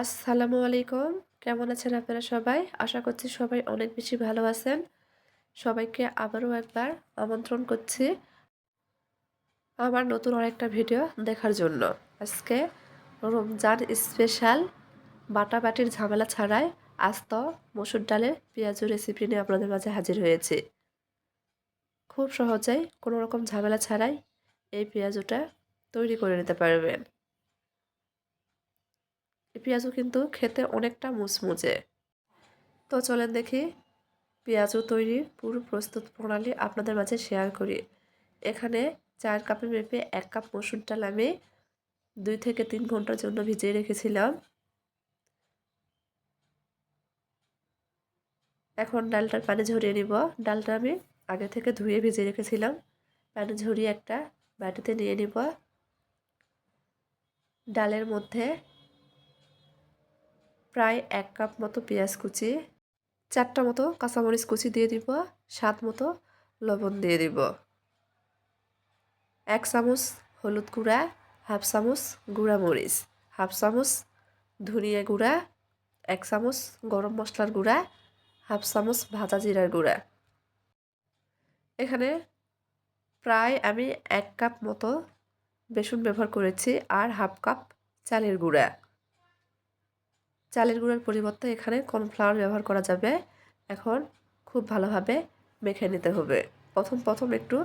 আসসালামু আলাইকুম। কেমন আছেন আপনারা সবাই? আশা করছি সবাই অনেক বেশি ভালো আছেন। সবাইকে আবারও একবার আমন্ত্রণ করছি আমার নতুন আরেকটা ভিডিও দেখার জন্য। আজকে রমজান স্পেশাল বাটা বাটির ঝামেলা ছাড়াই আস্ত মসুর ডালের পেঁয়াজু রেসিপি নিয়ে আপনাদের মাঝে হাজির হয়েছে। খুব সহজেই কোনো রকম ঝামেলা ছাড়াই এই পেঁয়াজুটা তৈরি করে নিতে পারবেন। পেঁয়াজও কিন্তু খেতে অনেকটা মুচমুচে। তো চলেন দেখি, পেঁয়াজও তৈরি পুরো প্রস্তুত প্রণালী আপনাদের মাঝে শেয়ার করি। এখানে চার কাপে মেপে এক কাপ মসুর ডাল আমি দুই থেকে তিন ঘণ্টার জন্য ভিজিয়ে রেখেছিলাম। এখন ডালটার পানি ঝরিয়ে নিব। ডালটা আমি আগে থেকে ধুয়ে ভিজিয়ে রেখেছিলাম। পানি ঝরিয়ে একটা বাটিতে নিয়ে নিব। ডালের মধ্যে প্রায় এক কাপ মতো পেঁয়াজ কুচি, চারটা মতো কাঁচামরিচ কুচি দিয়ে দিব, স্বাদ মতো লবণ দিয়ে দিব। এক চামচ হলুদ গুঁড়া, হাফ চামচ গুঁড়া মরিচ হাফ চামচ ধনিয়া গুঁড়া, এক চামচ গরম মশলার গুঁড়া, হাফ চামচ ভাজা জিরার গুঁড়া। এখানে প্রায় আমি এক কাপ মতো বেসন ব্যবহার করেছি আর হাফ কাপ চালের গুঁড়া। চালের গুঁড়ার পরিবর্তে এখানে কর্নফ্লাওয়ার ব্যবহার করা যাবে। এখন খুব ভালোভাবে মেখে নিতে হবে। প্রথম প্রথম একটু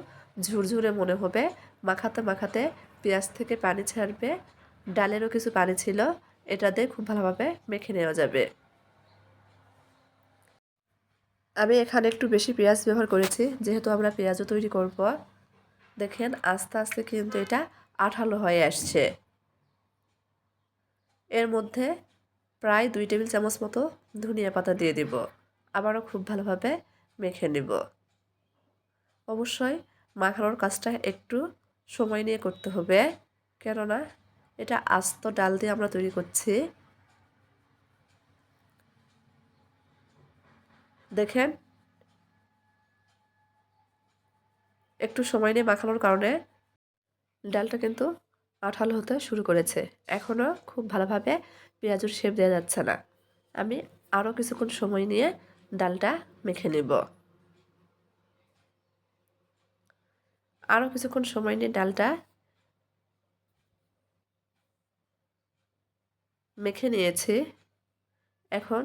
ঝুরঝুরে মনে হবে। মাখাতে মাখাতে পেঁয়াজ থেকে পানি ছাড়বে। ডালেরও কিছু পানি ছিল, এটা দিয়ে খুব ভালোভাবে মেখে নেওয়া যাবে। আমি এখানে একটু বেশি পেঁয়াজ ব্যবহার করেছি, যেহেতু আমরা পেঁয়াজও তৈরি করব। দেখেন, আস্তে আস্তে কিন্তু এটা আঠালো হয়ে আসছে। এর মধ্যে প্রায় দুই টেবিল চামচ মতো ধনিয়া পাতা দিয়ে দিব। আবারও খুব ভালোভাবে মেখে নিব। অবশ্যই মাখানোর কাজটা একটু সময় নিয়ে করতে হবে, কেননা এটা আস্ত ডাল দিয়ে আমরা তৈরি করছি। দেখেন, একটু সময় নিয়ে মাখানোর কারণে ডালটা কিন্তু আঠালো হতে শুরু করেছে। এখনও খুব ভালোভাবে পেঁয়াজুর শেপ দেওয়া যাচ্ছে না। আমি আরও কিছুক্ষণ সময় নিয়ে ডালটা মেখে নেব। আরও কিছুক্ষণ সময় নিয়ে ডালটা মেখে নিয়েছি। এখন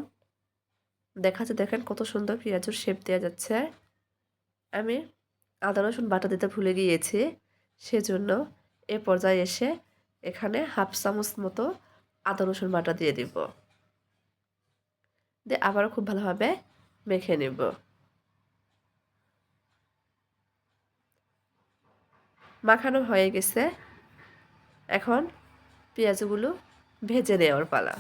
দেখা দেখাচ্ছে, দেখেন কত সুন্দর পেঁয়াজুর শেপ দেওয়া যাচ্ছে। আমি আদা রসুন বাটা দিতে ভুলে গিয়েছি, সেজন্য এ পর্যায়ে এসে এখানে হাফ চামচ মতো আদা রসুন বাটা দিয়ে দিব। দিয়ে আবারও খুব ভালোভাবে মেখে নেব। মাখানো হয়ে গেছে। এখন পেঁয়াজগুলো ভেজে নেওয়ার পালা।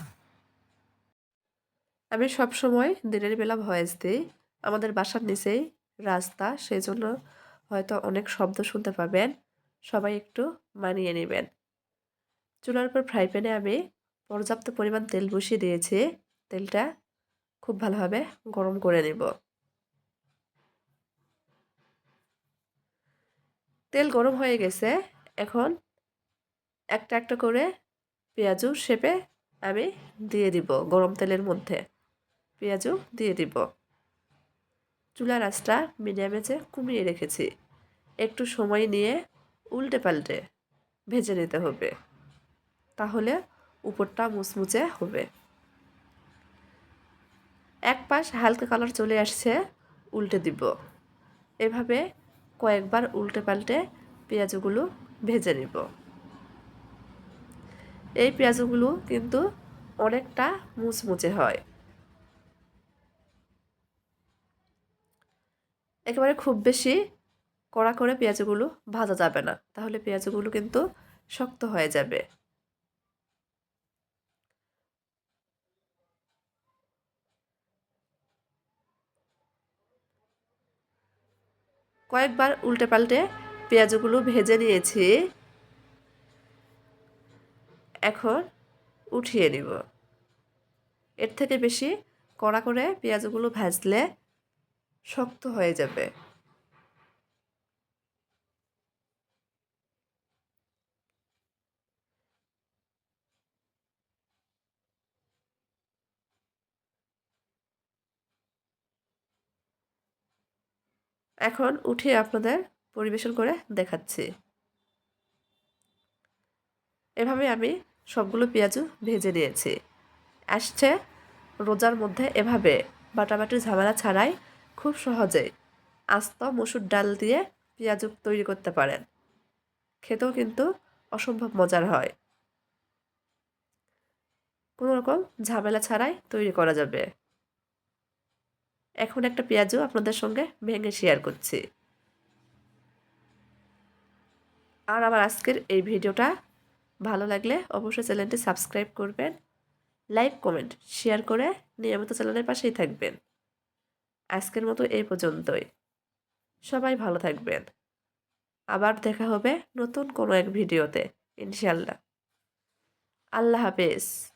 আমি সব সময় দিনের বেলা ভয়েস দিই। আমাদের বাসার নিচেই রাস্তা সেই জন্য হয়তো অনেক শব্দ শুনতে পাবেন। সবাই একটু মানিয়ে নেবেন। চুলার উপর ফ্রাই প্যানে আমি পর্যাপ্ত পরিমাণ তেল বসিয়ে দিয়েছি। তেলটা খুব ভালোভাবে গরম করে নেব। তেল গরম হয়ে গেছে। এখন একটা একটা করে পেঁয়াজু শেপে আমি দিয়ে দিব গরম তেলের মধ্যে। পেঁয়াজু দিয়ে দিব। চুলার আঁচটা মিডিয়ামে যে কমিয়ে রেখেছি। একটু সময় নিয়ে উল্টে পাল্টে ভেজে নিতে হবে। তাহলে উপরটা মুচমুচে হবে। এক পাশ হালকা কালার চলে আসছে, উল্টে দিব। এভাবে কয়েকবার উল্টে পাল্টে পেঁয়াজগুলো ভেজে নিব। এই পেঁয়াজগুলো কিন্তু অনেকটা মুচমুচে হয়। একেবারে খুব বেশি কড়া করে পেঁয়াজগুলো ভাজা যাবে না। তাহলে পেঁয়াজগুলো কিন্তু শক্ত হয়ে যাবে। কয়েকবার উল্টে পাল্টে পেঁয়াজগুলো ভেজে নিয়েছি। এখন উঠিয়ে নিব। এর থেকে বেশি কড়া করে পেঁয়াজগুলো ভাজলে শক্ত হয়ে যাবে। এখন উঠিয়ে আপনাদের পরিবেশন করে দেখাচ্ছি। এভাবে আমি সবগুলো পেঁয়াজু ভেজে নিয়েছি। আসছে রোজার মধ্যে এভাবে বাটাবাটি ঝামেলা ছাড়াই খুব সহজে আস্ত মসুর ডাল দিয়ে পেঁয়াজু তৈরি করতে পারেন। খেতেও কিন্তু অসম্ভব মজার হয়। কোনো রকম ঝামেলা ছাড়াই তৈরি করা যাবে। এখন একটা পেঁয়াজও আপনাদের সঙ্গে ভেঙে শেয়ার করছি। আর আমার আজকের এই ভিডিওটা ভালো লাগলে অবশ্যই চ্যানেলটি সাবস্ক্রাইব করবেন লাইক কমেন্ট শেয়ার করে নিয়মিত চ্যানেলের পাশেই থাকবেন। আজকের মতো এই পর্যন্তই। সবাই ভালো থাকবেন। আবার দেখা হবে নতুন কোনো এক ভিডিওতে ইনশাল্লাহ আল্লাহ হাফেজ।